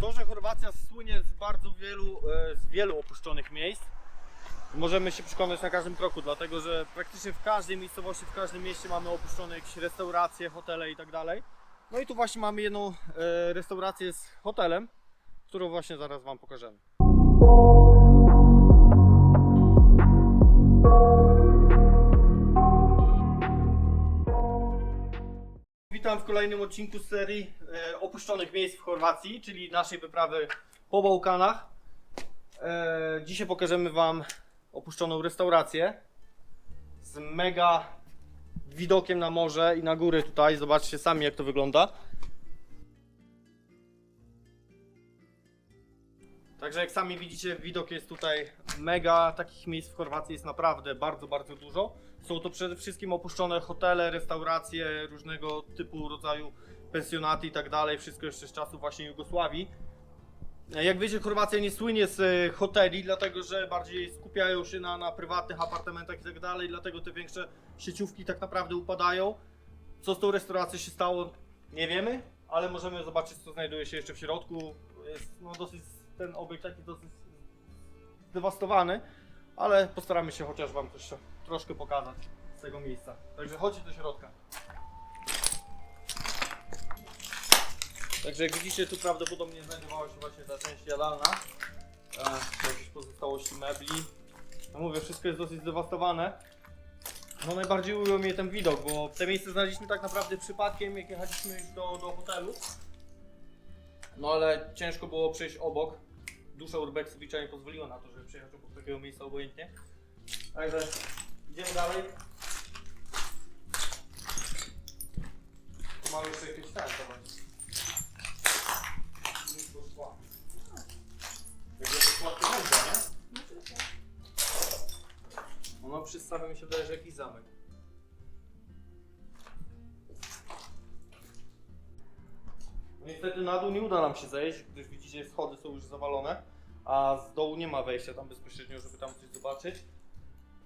To, że Chorwacja słynie z bardzo wielu, e, z wielu opuszczonych miejsc, możemy się przekonać na każdym kroku, dlatego że praktycznie w każdej miejscowości, w każdym mieście mamy opuszczone jakieś restauracje, hotele i tak dalej. No i tu właśnie mamy jedną e, restaurację z hotelem, którą właśnie zaraz Wam pokażemy. Witam w kolejnym odcinku z serii e, opuszczonych miejsc w Chorwacji, czyli naszej wyprawy po Bałkanach. E, dzisiaj pokażemy Wam opuszczoną restaurację z mega widokiem na morze i na góry tutaj. Zobaczcie sami jak to wygląda. Także jak sami widzicie, widok jest tutaj mega. Takich miejsc w Chorwacji jest naprawdę bardzo, bardzo dużo. Są to przede wszystkim opuszczone hotele, restauracje, różnego typu rodzaju pensjonaty i tak dalej. Wszystko jeszcze z czasów właśnie Jugosławii. Jak wiecie, Chorwacja nie słynie z e, hoteli, dlatego że bardziej skupiają się na, na prywatnych apartamentach i tak dalej, dlatego te większe sieciówki tak naprawdę upadają. Co z tą restauracją się stało, nie wiemy, ale możemy zobaczyć, co znajduje się jeszcze w środku. Jest no, dosyć ten obiekt taki dosyć zdewastowany, ale postaramy się chociaż Wam coś troszkę pokazać z tego miejsca. Także chodźcie do środka. Także jak widzicie, tu prawdopodobnie znajdowała się właśnie ta część jadalna. E, jakieś pozostałości mebli. No mówię, wszystko jest dosyć zdewastowane. No najbardziej ujął mnie ten widok, bo te miejsce znaleźliśmy tak naprawdę przypadkiem, jak jechaliśmy już do, do hotelu. No ale ciężko było przejść obok. Dusza Urbexowicza nie pozwoliła na to, żeby przejechać obok takiego miejsca obojętnie. Także idziemy dalej. Tu mamy jeszcze jakieś tak, zobacz. Mnóstwo szkła. Jakby to szkła to nie? Ono przy stawie mi się wydaje, że jakiś zamek. Niestety na dół nie uda nam się zejść, gdyż widzicie schody są już zawalone, a z dołu nie ma wejścia tam bezpośrednio, żeby tam coś zobaczyć.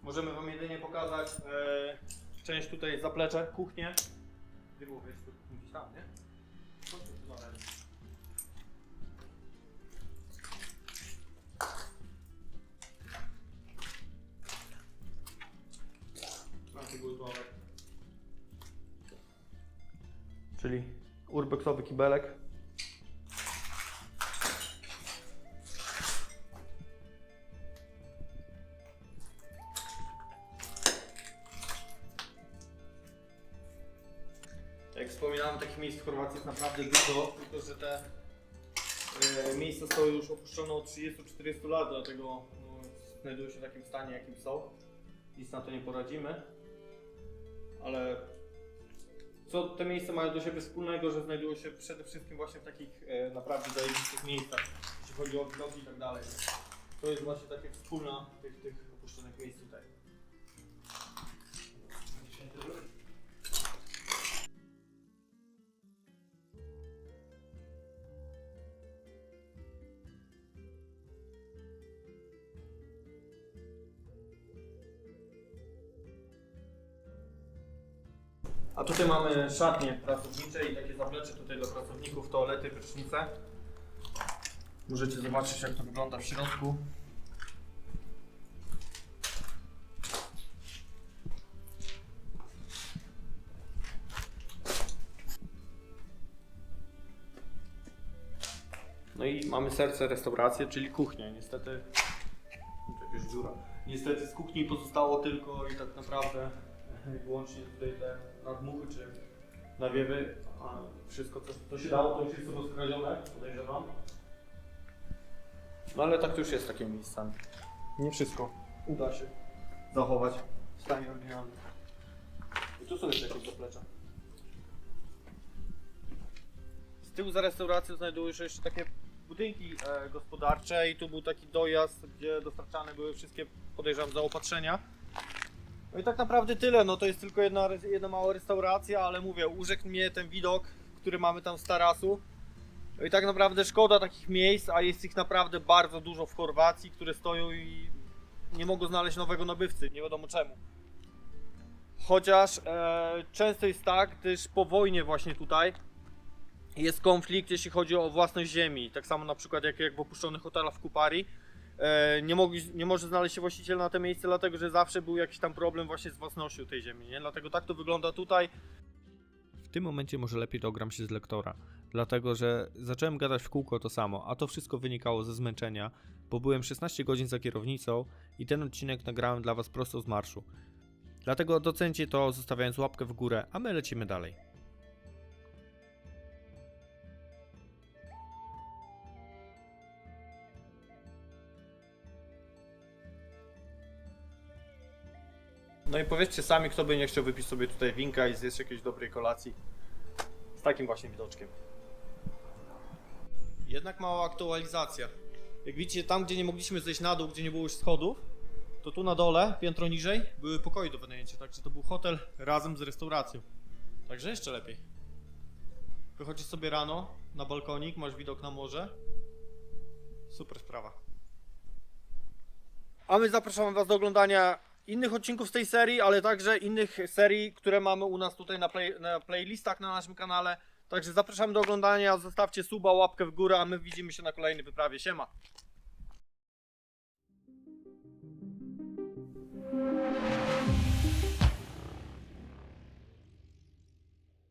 Możemy wam jedynie pokazać e, część tutaj zaplecze, kuchnię. Gdzie było wejście? Gdzieś tam, nie? Był. Czyli urbexowy kibelek. Jak wspominałem, takich miejsc w Chorwacji jest naprawdę dużo, tylko że te e, miejsca są już opuszczone od 30-40 lat, dlatego no, znajdują się w takim stanie, jakim są. Nic na to nie poradzimy. Ale co te miejsca mają do siebie wspólnego, że znajdują się przede wszystkim właśnie w takich e, naprawdę zajebistych miejscach, jeśli chodzi o widoki i tak dalej. To jest właśnie takie wspólna tych, tych opuszczonych miejsc tutaj. A tutaj mamy szatnie pracownicze i takie zaplecze tutaj dla pracowników, toalety, prysznice. Możecie zobaczyć jak to wygląda w środku. No i mamy serce restauracji, czyli kuchnię. Niestety, jakaś dziura. Niestety z kuchni pozostało tylko i tak naprawdę wyłącznie tutaj te nadmuchy czy nawiewy, a wszystko co, co się dało to już jest rozkradzione, podejrzewam. No ale tak to już jest takimi miejscami. Nie wszystko uda się zachować w stanie oryginalnym. I tu są jeszcze jakieś zaplecza. Z tyłu za restauracją znajdują się jeszcze takie budynki e, gospodarcze i tu był taki dojazd, gdzie dostarczane były wszystkie, podejrzewam, zaopatrzenia. No i tak naprawdę tyle, no to jest tylko jedna, jedna mała restauracja, ale mówię, urzekł mnie ten widok, który mamy tam z tarasu. No i tak naprawdę szkoda takich miejsc, a jest ich naprawdę bardzo dużo w Chorwacji, które stoją i nie mogą znaleźć nowego nabywcy, nie wiadomo czemu. Chociaż e, często jest tak, gdyż po wojnie właśnie tutaj jest konflikt, jeśli chodzi o własność ziemi. Tak samo na przykład jak, jak w opuszczonych hotelach w Kupari. E, nie, mogli, nie może znaleźć się właściciel na te miejsce, dlatego że zawsze był jakiś tam problem właśnie z własnością tej ziemi. Nie? Dlatego tak to wygląda tutaj. W tym momencie może lepiej dogram się z lektora, dlatego że zacząłem gadać w kółko to samo, a to wszystko wynikało ze zmęczenia, bo byłem 16 godzin za kierownicą i ten odcinek nagrałem dla Was prosto z marszu. Dlatego docencie to zostawiając łapkę w górę, a my lecimy dalej. No i powiedzcie sami, kto by nie chciał wypić sobie tutaj winka i zjeść jakiejś dobrej kolacji z takim właśnie widoczkiem. Jednak mała aktualizacja. Jak widzicie, tam gdzie nie mogliśmy zejść na dół, gdzie nie było już schodów, to tu na dole, piętro niżej, były pokoje do wynajęcia, także to był hotel razem z restauracją. Także jeszcze lepiej. Wychodzisz sobie rano na balkonik, masz widok na morze. Super sprawa. A my zapraszamy Was do oglądania innych odcinków z tej serii, ale także innych serii, które mamy u nas tutaj na, play, na playlistach na naszym kanale. Także zapraszam do oglądania, zostawcie suba, łapkę w górę, a my widzimy się na kolejnej wyprawie. Siema!